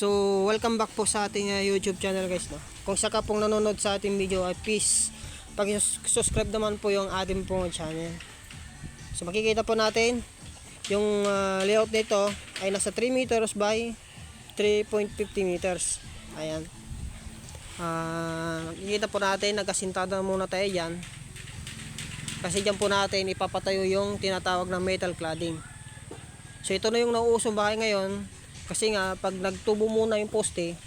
So, welcome back po sa ating uh, YouTube channel guys. No? Kung saka pong nanonood sa ating video ay please pag-subscribe naman po yung ating pong channel. So, makikita po natin yung uh, layout nito ay nasa 3 meters by 3.50 meters. Ayan. Ah, makikita po natin nagkasintada muna tayo dyan. Kasi dyan po natin ipapatayo yung tinatawag na metal cladding. So ito na yung nauusong bahay ngayon kasi nga pag nagtubo muna yung poste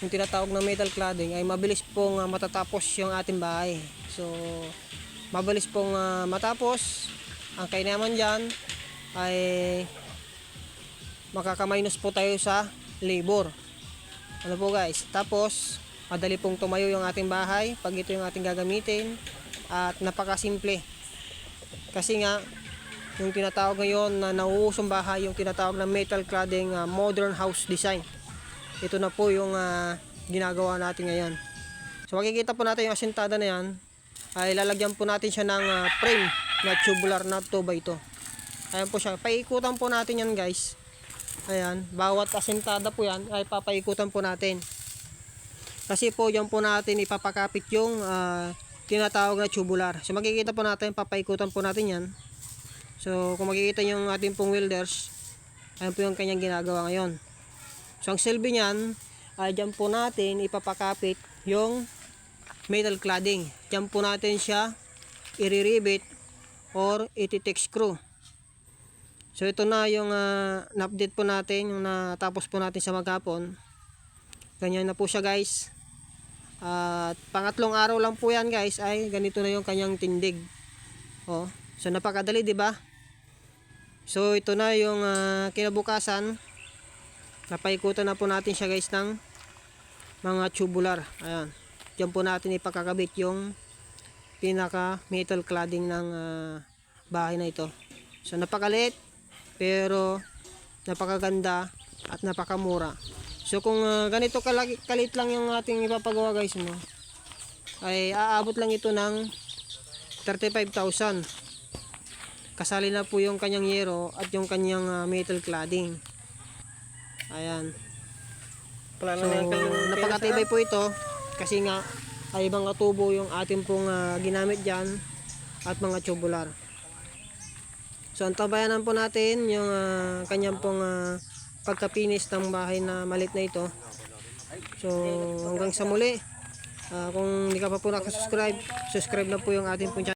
yung tinatawag na metal cladding ay mabilis pong ah, matatapos yung ating bahay. So mabilis pong ah, matapos ang kainaman dyan ay makakaminus po tayo sa labor. Ano po guys? Tapos madali pong tumayo yung ating bahay pag ito yung ating gagamitin at napakasimple. Kasi nga yung tinatawag ngayon na nauusong bahay, yung tinatawag na metal cladding ah, modern house design. Ito na po yung ah, ginagawa natin ngayon. So makikita po natin yung asintada na yan, ay lalagyan po natin siya ng ah, frame na tubular na 2x2. Ayan po siya. Paikutan po natin yan guys. Ayan, bawat asintada po yan ay papaikutan po natin. Kasi po yan po natin ipapakapit yung ah, tinatawag na tubular. So makikita po natin, papaikutan po natin yan. So, kung makikita yung ating pong welders, ayan po yung kanyang ginagawa ngayon. So, ang silbi niyan, ay dyan po natin ipapakapit yung metal cladding. Dyan po natin siya iriribit or ititik screw. So, ito na yung uh, na-update po natin, yung natapos po natin sa maghapon. Ganyan na po siya guys. At pangatlong araw lang po yan guys ay ganito na yung kanyang tindig. Oh, so napakadali 'di ba? So ito na yung ah, kinabukasan. Napaikutan na po natin siya guys ng mga tubular. Ayan. Diyan po natin ipakakabit yung pinaka metal cladding ng ah, bahay na ito. So napakaliit pero napakaganda at napakamura. So kung ah, ganito kalaki, kalit lang yung ating ipapagawa guys no, ay aabot lang ito ng 35,000 kasali na po yung kanyang yero at yung kanyang ah, metal cladding. Ayan. Wala so na napakatibay po ito. Kasi nga ay mga tubo yung ating pong ah, ginamit dyan at mga tubular. So antabayanan po natin yung ah, kanyang pong ah, pagkapinis ng bahay na malit na ito. So hanggang sa muli. Ah, kung hindi ka pa po nakasubscribe subscribe na po yung ating pong channel